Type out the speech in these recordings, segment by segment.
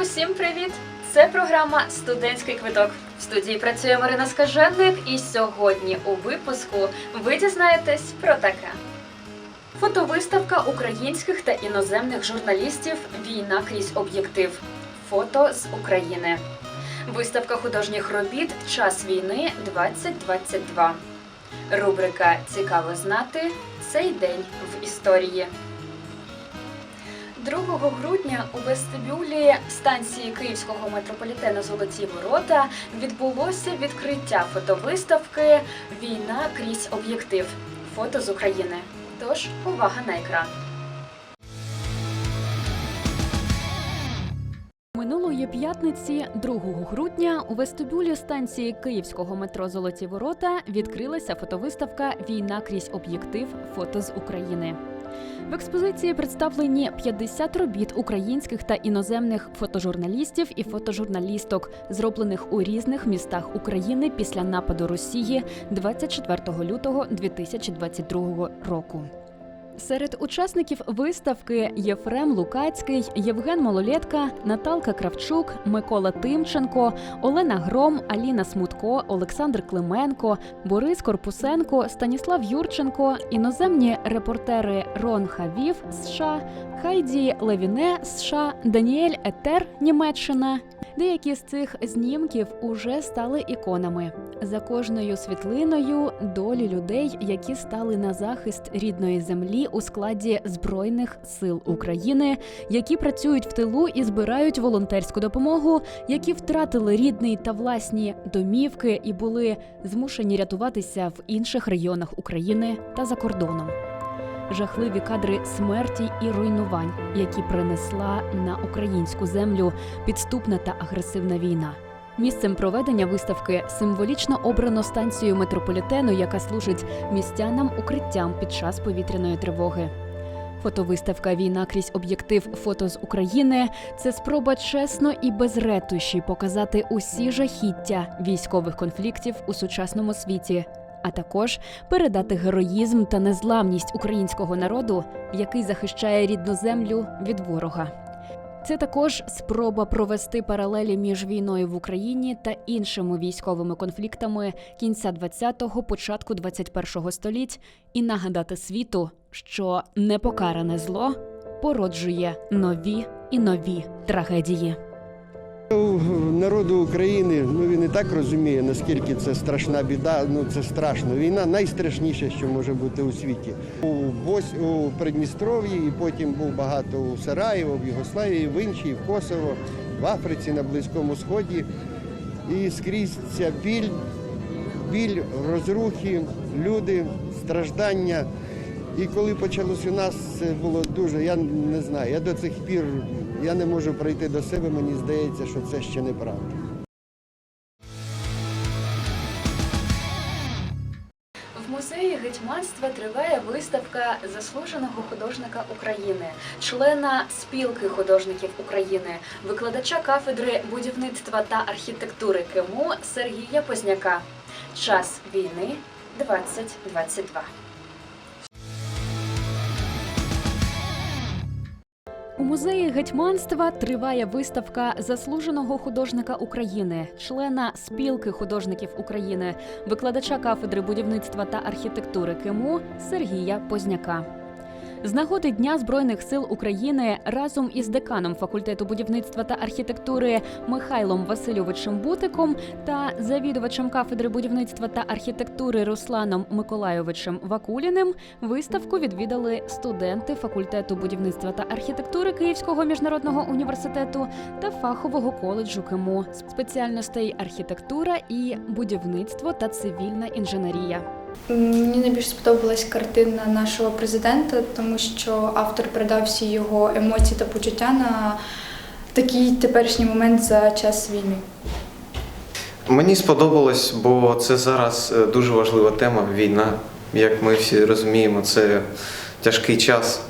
Всім привіт! Це програма Студентський квиток. В студії працює Марина Скаженник, і сьогодні у випуску ви дізнаєтесь про таке. Фотовиставка українських та іноземних журналістів Війна крізь об'єктив. Фото з України. Виставка художніх робіт Час війни 2022. Рубрика Цікаво знати цей день в історії. 2 грудня у вестибюлі станції Київського метрополітену Золоті Ворота відбулося відкриття фотовиставки Війна крізь об'єктив. Фото з України. Тож увага на екран. Минулої п'ятниці, 2 грудня, у вестибюлі станції Київського метро Золоті Ворота відкрилася фотовиставка Війна крізь об'єктив фото з України. В експозиції представлені 50 робіт українських та іноземних фотожурналістів і фотожурналісток, зроблених у різних містах України після нападу Росії 24 лютого 2022 року. Серед учасників виставки Єфрем Лукацький, Євген Малолетка, Наталка Кравчук, Микола Тимченко, Олена Гром, Аліна Смутко, Олександр Клименко, Борис Корпусенко, Станіслав Юрченко, іноземні репортери Рон Хавів США, Хайді Левіне США, Даніель Етер Німеччина. Деякі з цих знімків уже стали іконами. За кожною світлиною долі людей, які стали на захист рідної землі у складі збройних сил України, які працюють в тилу і збирають волонтерську допомогу, які втратили рідний та власні домівки і були змушені рятуватися в інших регіонах України та за кордоном. Жахливі кадри смерті і руйнувань, які принесла на українську землю підступна та агресивна війна. Місцем проведення виставки символічно обрано станцію метрополітену, яка служить містянам укриттям під час повітряної тривоги. Фотовиставка Війна крізь об'єктив фото з України це спроба чесно і без ретуші показати усі жахіття військових конфліктів у сучасному світі, а також передати героїзм та незламність українського народу, який захищає рідну землю від ворога. Це також спроба провести паралелі між війною в Україні та іншими військовими конфліктами кінця 20-го, початку 21-го століть і нагадати світу, що непокаране зло породжує нові і нові трагедії. У народу України ну він і так розуміє, наскільки це страшна біда. Ну це страшно. Війна найстрашніше, що може бути у світі. У Бось у Придністров'ї, і потім був багато у Сараєво, в Югославії, в іншій, в Косово, в Африці, на Близькому Сході. І скрізь ця біль, біль, розрухи, люди, страждання. І коли почалось у нас, це було дуже, я не знаю, я до цих пір я не можу прийти до себе, мені здається, що це ще неправда. В музеї гетьманства триває виставка заслуженого художника України, члена спілки художників України, викладача кафедри будівництва та архітектури КИМУ Сергія Позняка. Час війни 2022. У музеї гетьманства триває виставка заслуженого художника України, члена спілки художників України, викладача кафедри будівництва та архітектури КИМУ Сергія Позняка. З нагоди Дня Збройних сил України разом із деканом факультету будівництва та архітектури Михайлом Васильовичем Бутиком та завідувачем кафедри будівництва та архітектури Русланом Миколайовичем Вакуліним виставку відвідали студенти факультету будівництва та архітектури Київського міжнародного університету та фахового коледжу КИМУ спеціальностей архітектура і будівництво та цивільна інженерія. Мені найбільше сподобалась картина нашого президента, тому що автор передав всі його емоції та почуття на такий теперішній момент за час війни. Мені сподобалось, бо це зараз е, дуже важлива тема війна. Як ми всі розуміємо, це тяжкий час.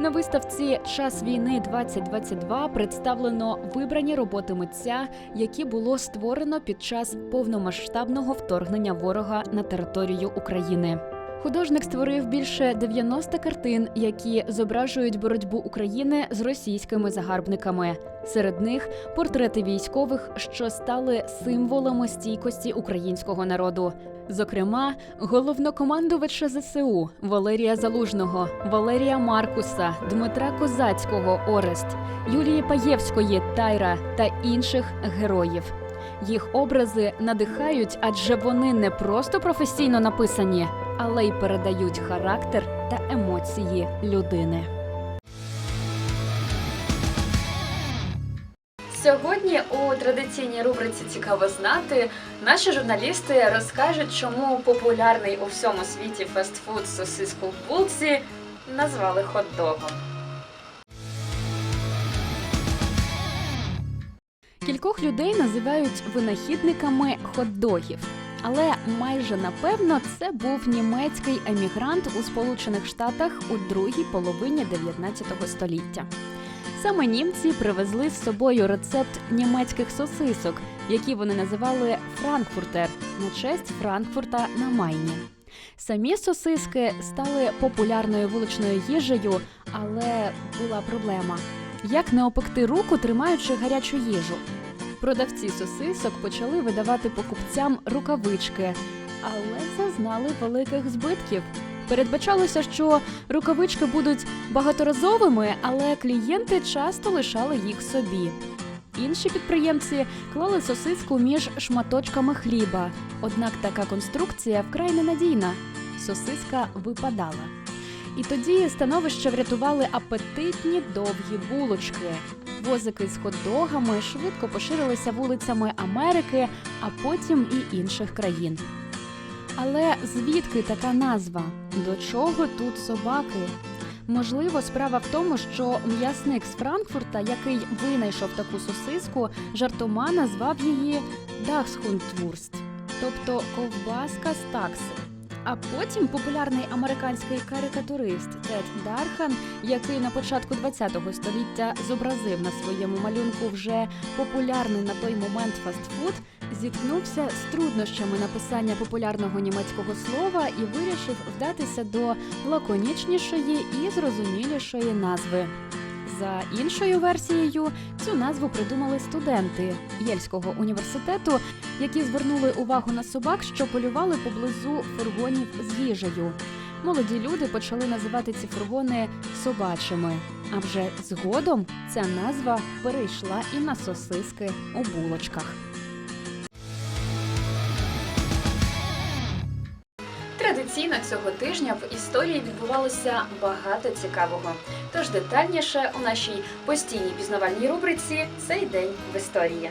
На виставці Час війни 2022 представлено вибрані роботи митця, які було створено під час повномасштабного вторгнення ворога на територію України. Художник створив більше 90 картин, які зображують боротьбу України з російськими загарбниками. Серед них портрети військових, що стали символами стійкості українського народу. Зокрема, головнокомандувача ЗСУ Валерія Залужного, Валерія Маркуса, Дмитра Козацького Орест, Юлії Паєвської Тайра та інших героїв. Їх образи надихають, адже вони не просто професійно написані, але й передають характер та емоції людини. Сьогодні у традиційній рубриці Цікаво знати наші журналісти розкажуть, чому популярний у всьому світі фастфуд сосиску в булці назвали хот-догом. Кількох людей називають винахідниками хот-догів. Але майже напевно це був німецький емігрант у Сполучених Штатах у другій половині 19 століття. Саме німці привезли з собою рецепт німецьких сосисок, які вони називали Франкфуртер на честь Франкфурта на Майні. Самі сосиски стали популярною вуличною їжею, але була проблема: як не опекти руку, тримаючи гарячу їжу. Продавці сосисок почали видавати покупцям рукавички, але зазнали великих збитків. Передбачалося, що рукавички будуть багаторазовими, але клієнти часто лишали їх собі. Інші підприємці клали сосиску між шматочками хліба. Однак така конструкція вкрай ненадійна. Сосиска випадала. І тоді становище врятували апетитні довгі булочки. Возики з хот-догами швидко поширилися вулицями Америки, а потім і інших країн. Але звідки така назва? До чого тут собаки? Можливо, справа в тому, що м'ясник з Франкфурта, який винайшов таку сосиску, жартома назвав її Дахсхундвурст, тобто ковбаска з такси. А потім популярний американський карикатурист Тед Дархан, який на початку ХХ століття зобразив на своєму малюнку вже популярний на той момент фастфуд, зіткнувся з труднощами написання популярного німецького слова і вирішив вдатися до лаконічнішої і зрозумілішої назви. За іншою версією, цю назву придумали студенти Єльського університету, які звернули увагу на собак, що полювали поблизу фургонів з їжею. Молоді люди почали називати ці фургони собачими. А вже згодом ця назва перейшла і на сосиски у булочках. Традиційно цього тижня в історії відбувалося багато цікавого. Тож детальніше у нашій постійній пізнавальній рубриці цей день в історії.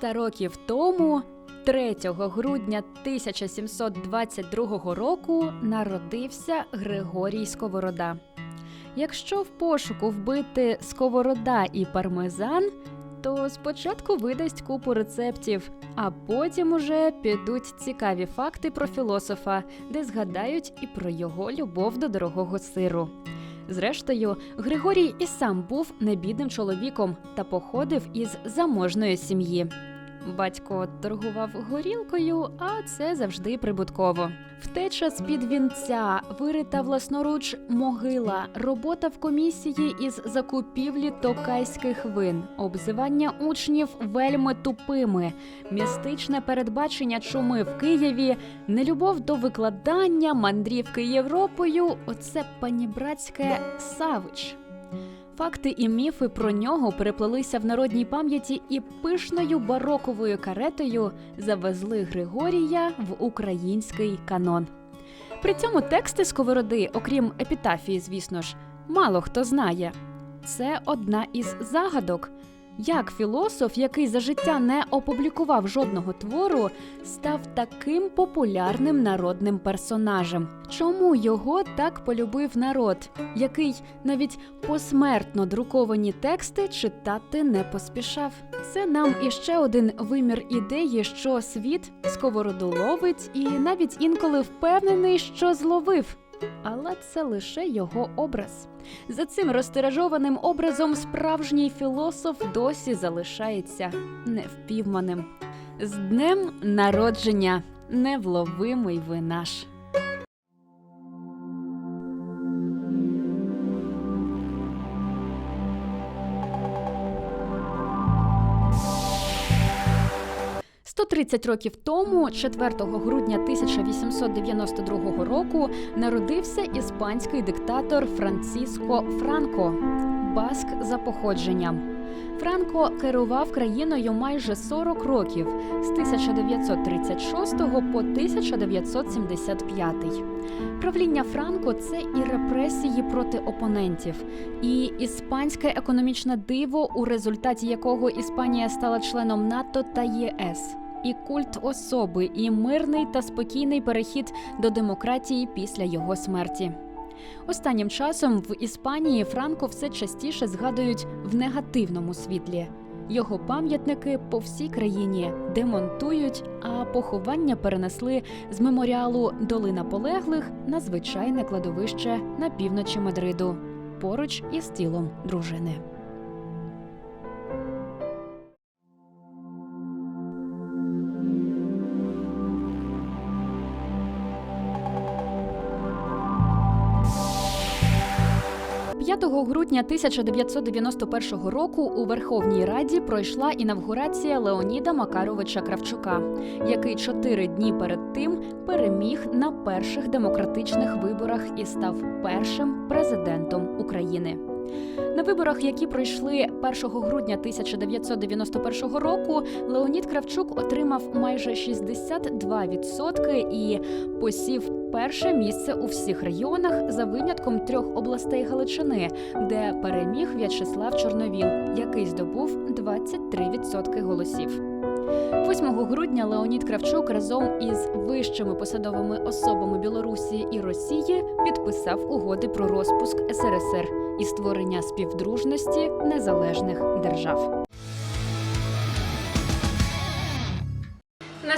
Триста років тому, 3 грудня 1722 року, народився Григорій Сковорода. Якщо в пошуку вбити сковорода і пармезан, то спочатку видасть купу рецептів, а потім уже підуть цікаві факти про філософа, де згадають і про його любов до дорогого сиру. Зрештою, Григорій і сам був небідним чоловіком та походив із заможної сім'ї. Батько торгував горілкою, а це завжди прибутково. Втеча з під вінця, вирита власноруч могила, робота в комісії із закупівлі токайських вин, обзивання учнів вельми тупими, містичне передбачення чуми в Києві, нелюбов до викладання, мандрівки Європою. Оце панібратське Савич. Факти і міфи про нього переплелися в народній пам'яті і пишною бароковою каретою завезли Григорія в український канон. При цьому тексти сковороди, окрім епітафії, звісно ж, мало хто знає. Це одна із загадок. Як філософ, який за життя не опублікував жодного твору, став таким популярним народним персонажем? Чому його так полюбив народ, який навіть посмертно друковані тексти читати не поспішав? Це нам іще один вимір ідеї, що світ сковороду ловить, і навіть інколи впевнений, що зловив. Але це лише його образ. За цим розтиражованим образом справжній філософ досі залишається невпівманим. З днем народження, невловимий ви наш. «130 років тому, 4 грудня 1892 року, народився іспанський диктатор Франциско Франко, баск за походженням. Франко керував країною майже 40 років з 1936 по 1975. Правління Франко це і репресії проти опонентів, і іспанське економічне диво, у результаті якого Іспанія стала членом НАТО та ЄС. І культ особи, і мирний та спокійний перехід до демократії після його смерті. Останнім часом в Іспанії Франко все частіше згадують в негативному світлі. Його пам'ятники по всій країні демонтують, а поховання перенесли з меморіалу Долина полеглих на звичайне кладовище на півночі Мадриду, поруч із тілом дружини. – 5 грудня 1991 року у Верховній Раді пройшла інавгурація Леоніда Макаровича Кравчука, який чотири дні перед тим переміг на перших демократичних виборах і став першим президентом України. На виборах, які пройшли 1 грудня 1991 року, Леонід Кравчук отримав майже 62% і посів перше місце у всіх регіонах за винятком трьох областей Галичини, де переміг В'ячеслав Чорновіл, який здобув 23% голосів. 8 грудня Леонід Кравчук разом із вищими посадовими особами Білорусі і Росії підписав угоди про розпуск СРСР і створення співдружності незалежних держав.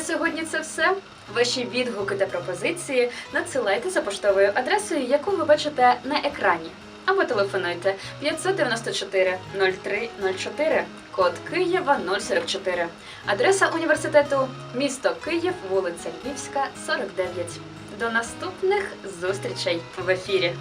Сьогодні це все. Ваші відгуки та пропозиції надсилайте за поштовою адресою, яку ви бачите на екрані. Або телефонуйте 594 0304, код Києва 044. Адреса університету місто Київ, вулиця Львівська, 49. До наступних зустрічей в ефірі.